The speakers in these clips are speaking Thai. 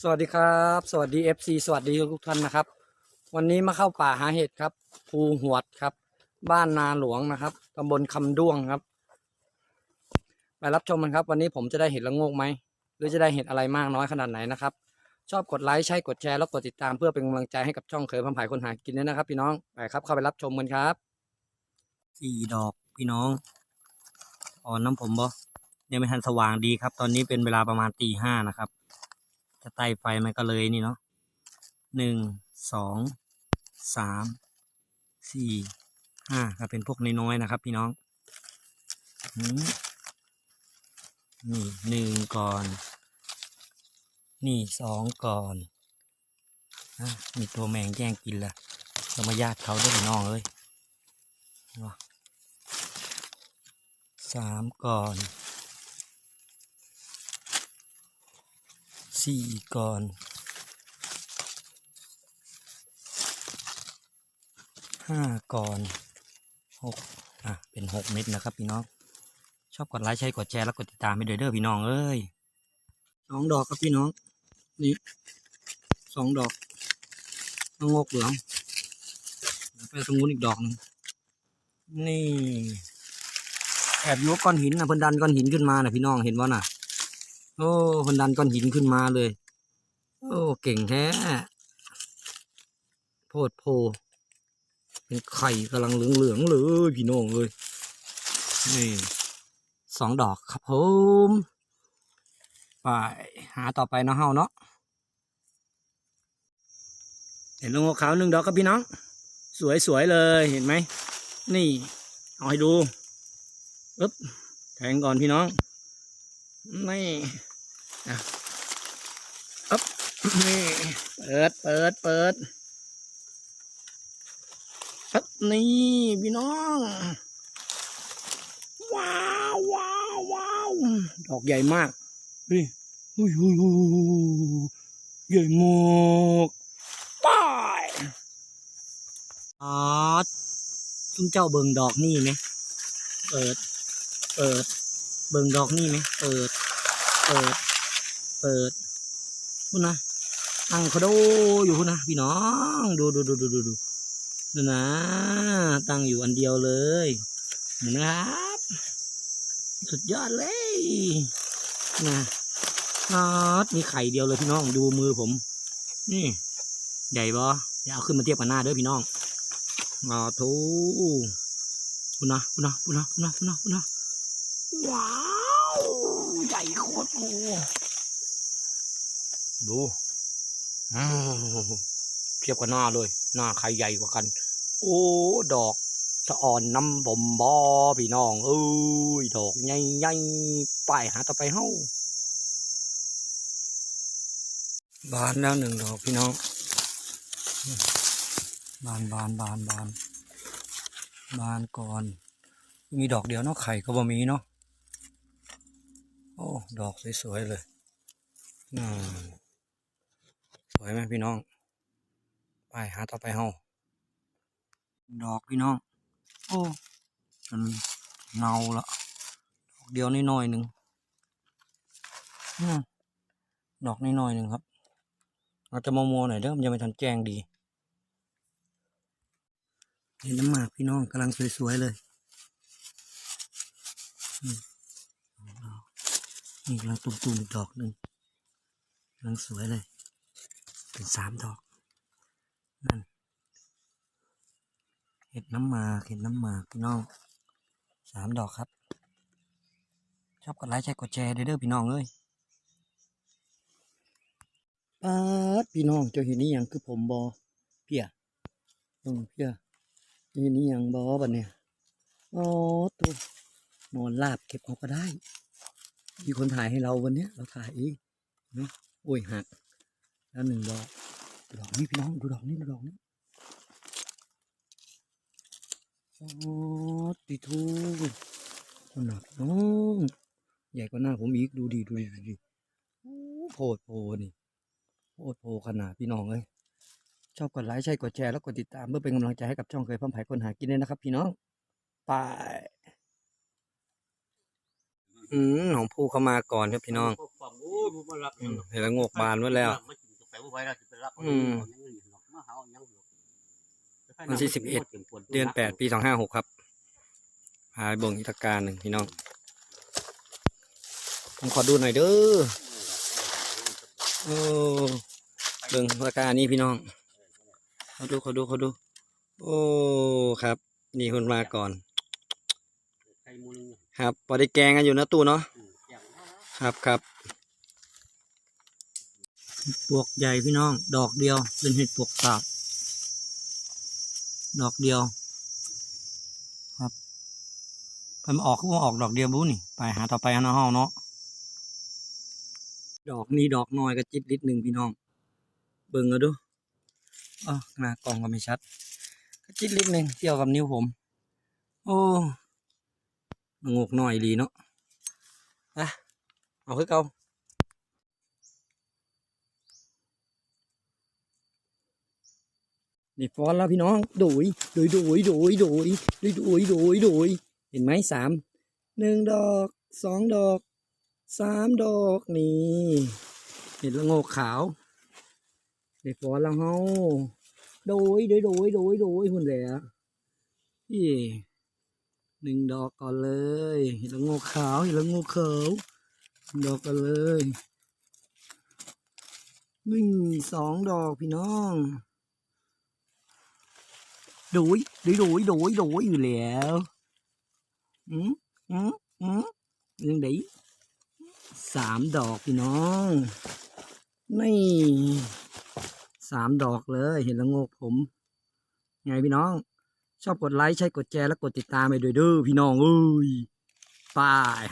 สวัสดีครับ สวัสดี FC สวัสดีทุกท่านนะครับ วันนี้มาเข้าป่าหาเห็ดครับ ภูหวดครับ บ้านนาหลวงนะครับตำบลคำด้วงครับ ไปรับชมกันครับ วันนี้ผมจะได้เห็ดละโงกไหมหรือจะได้เห็ดอะไรมากน้อยขนาดไหนนะครับ ชอบกดไลค์ใช่กดแชร์แล้วกดติดตามเพื่อเป็นกำลังใจให้กับช่องเคยพัมผายคนหากินด้วยนะครับ พี่น้องไปครับเข้าไปรับชมกันครับสี่ดอกพี่น้องอ่อนน้ำผมบ่ยังไม่ทันสว่างดีครับ ตอนนี้เป็นเวลาประมาณตีห้านะครับ จะไต่ไฟมันก็เลยนี่เนาะหนึ่งสองสามสี่ห้าก็เป็นพวกน้อยๆนะครับ พี่น้องนี่หนึ่งก่อน นี่สองก่อนอมีตัวแมงแย่งกินละเรามาญาติเขาด้วยพี่น้องเอ้ยสามก่อน สี่ก่อนห้าก่อนหกอะ เป็นหกเม็ดนะครับ พี่น้อง ชอบกดไลค์ใช้กดแชร์แล้วกดติดตามไปเด้อเด้อพี่น้องเอ้ยสองดอกครับพี่น้อง นี่สองดอกน้องงกเหลืองไปตรงนู้นอีกดอกหนึงนี่แอบยกก้อนหินนะเพิ่นดันก้อนหินขึ้นมานะพี่น้องเห็นว่าน่ะ โอ้เพิ่นดันก้อนหินขึ้นมาเลย โอ้เก่งแท้โพดโพ เป็นไข่กำลังเหลืองเหลืองๆเลยพี่น้องเลยนี่สองดอกครับผมไปหาต่อไปเนาะเฮาเนาะเห็นลงหัวขาวหนึ่งดอกครับพี่น้อง สวยๆเลยเห็นไหมนี่ เอาให้ดูปึ๊บแทงก่อนพี่น้อง นี่อะอ๊บนี่ เปิด เปิด เปิดอ๊บนี่พี่น้อง ว้าวว้าวว้าวดอกใหญ่มากเฮ้ยเฮ้ยเฮ้ยใหญ่มากไป้ายอ๋อซุ่มเจ้าเบิงดอกนี่ไหมเปิด เปิด เบิงดอกนี่ไหมเปิด เปิด เปิดคุณนนะตั้งเขาดูอยู่คุณนนะพี่น้อง ดูดูดูดูดูดูดูนะ ตั้งอยู่อันเดียวเลยเห็นะครับ สุดยอดเลยนะนอดมีไข่เดียวเลยพี่น้อง ดูมือผม นี่ ใหญ่ปะอย่าเอาขึ้นมาเทียบกับหน้าเด้อพี่น้องงอทูคุณนนะคุณนนะคุณนนะคุณนนะคุณนนะ ว้าวใหญ่โคตรโอ้ดูเทียบกับหน้าเลย หน้าใครใหญ่กว่ากัน โอ้ ดอกสะอ่อนน้ำผมบอพี่น้องเอ้ยดอกใหญ่ๆไปหาต่อไปเฮ้าบานแล้วหนึ่งดอกพี่น้อง บานบานบานบาน บานก่อน มีดอกเดียวเนาะไข่ก็บ่มีเนาะ โอ้ ดอกสวยๆเลยอืมสวยไหมพี่น้อง ไปหาต่อไปเฮาดอกพี่น้อง โอ้มันเงาละดอกเดียวน้อยหนึ่งดอืมดอกน้อยหนึ่งครับ เราจะมัวๆหน่อยเด้อมันยังไม่ทันแจ้งดีเห็นน้ำหมากพี่น้องกำลังสวยๆเลยอืม นี่กำลังตุ่มๆอีกดอกหนึ่งกำลังสวยเลย เป็นสามดอก นั่น เห็ดน้ำหมากเห็ดน้ำหมากพี่น้องสามดอกครับ ชอบกดไลค์ใช่กดแชร์เด้อเด้อพี่น้องเอ้ยปาพี่น้องเจ้าเห็นนี่ยังคือผมบอเพียอืมเพียเห็นนี่ยังบอบัดเนี่ยอ๋อตัว นอนลาบเก็บเอาก็ได้ มีคนถ่ายให้เราวันเนี้ยเราถ่ายเองเนาะโอ้ยหักแล้วหนึ่งดอกดอกนี้พี่น้องดูดอกนี้ดูดอกนี้โอ้ติทูคนหนักน้องใหญ่กว่าหน้าผมอีกดูดีดูดีดูดีโอ้โพดโพนี่โพดโพขนาดพี่น้องเลยชอบกดไลค์ใช่กดแชร์แล้วกดติดตามเพื่อเป็นกำลังใจให้กับช่องเคยพัมผายคนหากินด้วยนะครับ พี่น้องไป อืมของผู้เข้ามาก่อนครับพี่น้องฝั่งนู้ยผมมารักอืมเห็นแล้วงอกบานหมดแล้ว มันกินกาแฟบ่ไหวแล้วสิไปรักอืมมาหาเอาหยังอยู่วันที่11 เดือนแปดปีสองห้าหกครับพาไปเบ่งอิทการหนึ่งพี่น้องผมขอดูหน่อยเด้อโอ้เบิ่งอิทการนี้พี่น้องขอดูขอดูขอดู โอ้ครับ นี่คนมาก่อนไข่มูลนึง ครับพอได้แกงกันอยู่นะตู้เนาะอืมอย่างนั้นครับครับปวกใหญ่พี่น้อง ดอกเดียว เป็นเห็ดปวกตาบดอกเดียว ครับเพิ่นออกก็ออกดอกเดียวบุนี่ ไปหาต่อไปหาห้องเนาะดอกนี้ดอกน้อยก็จิตลิดหนึ่งพี่น้อง เบิ่งเอาดูอ๋อหน้ากล่องก็ไม่ชัดก็จิตลิดหนึ่งเกี่ยวกับนิ้วผม โอ้ งกน้อยดีเนาะอะเอาคือเก่านี่ฟอนแล้วพี่น้องโดยโดยโดยโดยโดยโดยโดยโดยโดยเห็นไหมสามหนึ่งดอกสองดอกสามดอกนี่เห็นละโงกขาวนี่ฟอนแล้วเฮาโดยโดยโดยโดยโดยหุ่นแหละพี่ หนึ่งดอกก่อนเลยเห็นละโงกขาวเห็นละโงกขาวดอกกันเลยหนึ่งสองดอกพี่น้องโดยโดยโดยโดยโดยอยู่แล้วอืมอืมอืมยังไงสามดอกพี่น้อง นี่สามดอกเลยเห็นล้วงกผม ไงพี่น้อง ชอบกดไลค์ใช่กดแชร์และกดติดตามไปด้วยเด้อพี่น้องเอ้ยไป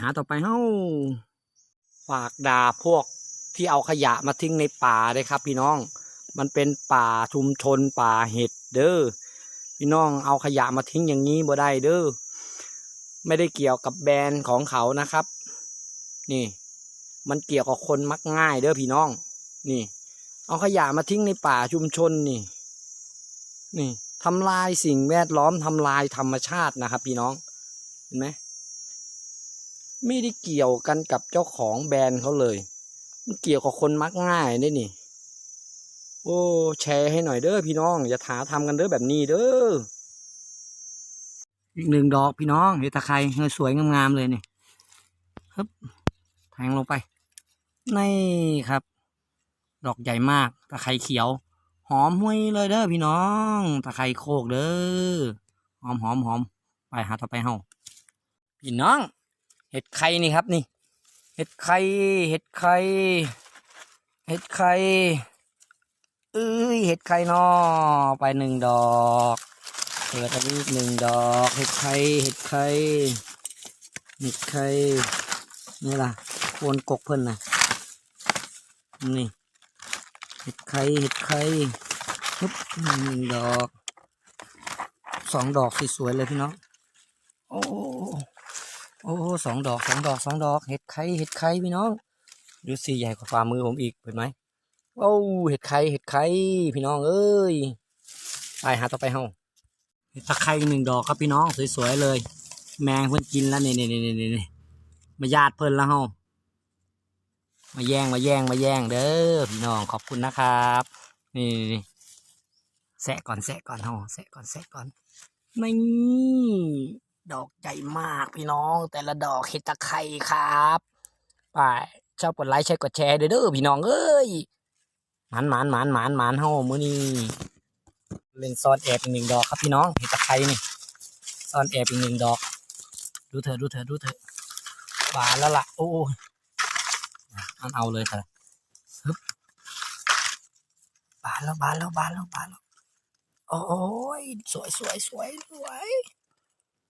หาต่อไปเฮ้าฝากด่าพวกที่เอาขยะมาทิ้งในป่าเลยครับ พี่น้อง มันเป็นป่าชุมชนป่าเห็ดเด้อพี่น้องเอาขยะมาทิ้งอย่างนี้บ่ได้เด้อไม่ได้เกี่ยวกับแบรนด์ของเขานะครับ นี่ มันเกี่ยวกับคนมักง่ายเด้อพี่น้อง นี่ เอาขยะมาทิ้งในป่าชุมชนนี่ นี่ ทำลายสิ่งแวดล้อมทำลายธรรมชาตินะครับ พี่น้องเห็นไหมไม่ได้เกี่ยวกันกับเจ้าของแบรนด์เขาเลย มันเกี่ยวกับคนมักง่ายนี่นี่ โอ้แชร์ให้หน่อยเด้อพี่น้อง อย่าถาทำกันเด้อแบบนี้เด้ออีกหนึ่งดอกพี่น้องเห็ดตะไคร้เงยสวยงามๆเลยนี่ครับแทงลงไป นี่ครับ ดอกใหญ่มากตะไคร้เขียว หอมหุยเลยเด้อพี่น้องตะไคร้โคกเด้อหอมหอมหอมไปหาต่อไปเฮาพี่น้อง เห็ดไข่นี่ครับนี่เห็ดไข่เห็ดไข่เห็ดไข่เอ้ยเห็ดไข่นอไปหนึ่งดอกเปิดอันนี้หนึ่งดอก เห็ดไข่เห็ดไข่เห็ดไข่นี่ล่ะโคนกกเพิ่นนะนี่เห็ดไข่เห็ดไข่ึบหนึ่งดอกสองดอกสวยๆเลยพี่น้องโอ้โอ้สองดอกสองดอกสองดอก เห็ดไข่เห็ดไข่พี่น้องดูสิใหญ่กว่าฝ่ามือผมอีกเห็นไหมโอ้เห็ดไข่เห็ดไข่พี่น้องเอ้ยไปหาต่อไปเฮาเห็ดตะไคร้หนึ่งดอกครับพี่น้องสวยๆเลย แมงเพิ่นกินแล้วเนี่นี่นี่นี่นี่มาญาติเพิ่นแล้วเฮามาแย่งมาแย่งมาแย่งเด้อพี่น้องขอบคุณนะครับ นี่ แสะก่อนแสะก่อนเฮาแสะก่อนแสะก่อนนี่ดอกใหญ่มากพี่น้อง แต่ละดอกเห็ดตะไคร้ครับไปชอบกดไลค์ใช่กดแชร์เด้อเด้อพี่น้องเอ้ยหมานหมานหมานหมานหมานเฮามื้อนี้เล่นซอนแอบอีกหนึ่งดอกครับพี่น้องเห็ดตะไคร้นี่ซอนแอบอีกหนึ่งดอก ดูเถอะดูเถอะดูเถอะบานแล้วล่ะโอ้ยอันเอาเลยค่ะฮึบบานแล้วบานแล้วบานแล้วบานแล้ว โอ้ยสวยสวยสวยสวย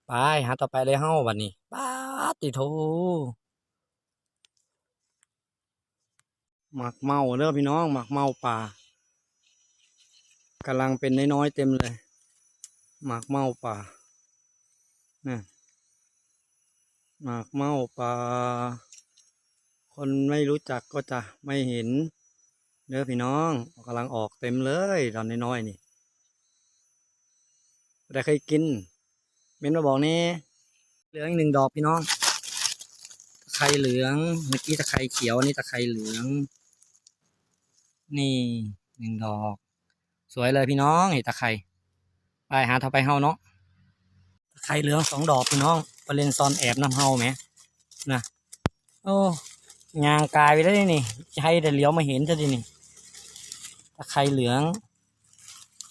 ไปหาต่อไปเลยเฮ้าวันนี้ป้าติโทหมักเมาเด้อพี่น้องหมักเมาป่ากำลังเป็นน้อยๆเต็มเลยหมักเมาป่านี่หมักเมาป่า คนไม่รู้จักก็จะไม่เห็นเด้อพี่น้องกำลังออกเต็มเลยตอนน้อยๆนี่ ได้เคยกิน เม้นมาบอกนี่เหลืออีกหนึ่งดอกพี่น้องไคร้เหลืองเมื่อกี้ตะไคร้เขียวอันนี้ตะไคร้เหลือง นี่หนึ่งดอก สวยเลยพี่น้องเห็นตะไคร้ไปหาเท่าไปเฮาเนาะตะไคร้เหลืองสองดอกพี่น้องประเด็นซอนแอบน้ำเฮาไหมนะโอ้ยางกายไปได้วนี่จะให้แต่เลี้ยวมาเห็นจะดินี่ตะไคร้เหลือง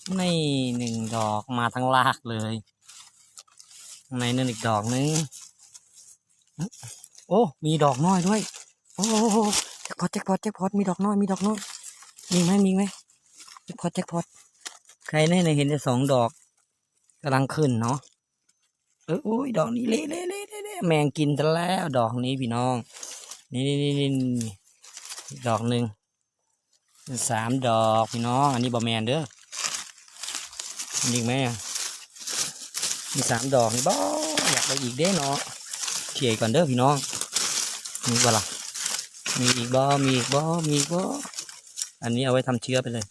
นี่หนึ่งดอกมาทั้งรากเลย ในนั่นอีกดอกนึง โอ้ มีดอกน้อยด้วย โอ้โหแจ็คพอตแจ็คพอตแจ็คพอตมีดอกน้อย มีดอกน้อย มีไหมมีไหมแจ็คพอตแจ็คพอตใครแน่ในเห็นแต่สองดอกกำลังขึ้นเนาะ เออโอ้ยดอกนี้เละเละเละเละแมงกินซะแล้วดอกนี้พี่น้อง นี่นี่นี่นี่ดอกหนึ่งสามดอกพี่น้อง อันนี้บอแมนเด้อ มีอีกไหมอะมีสามดอกนี่บ่อยากได้อีกเด้เนาะเขี่ยก่อนเด้อพี่น้องมีบ่ล่ะมีอีกบ่มีอีกบ่มีอีกบ่อันนี้เอาไว้ทำเชื้อไปเลย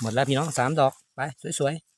หมดแล้วพี่น้องสามดอกไปสวยๆ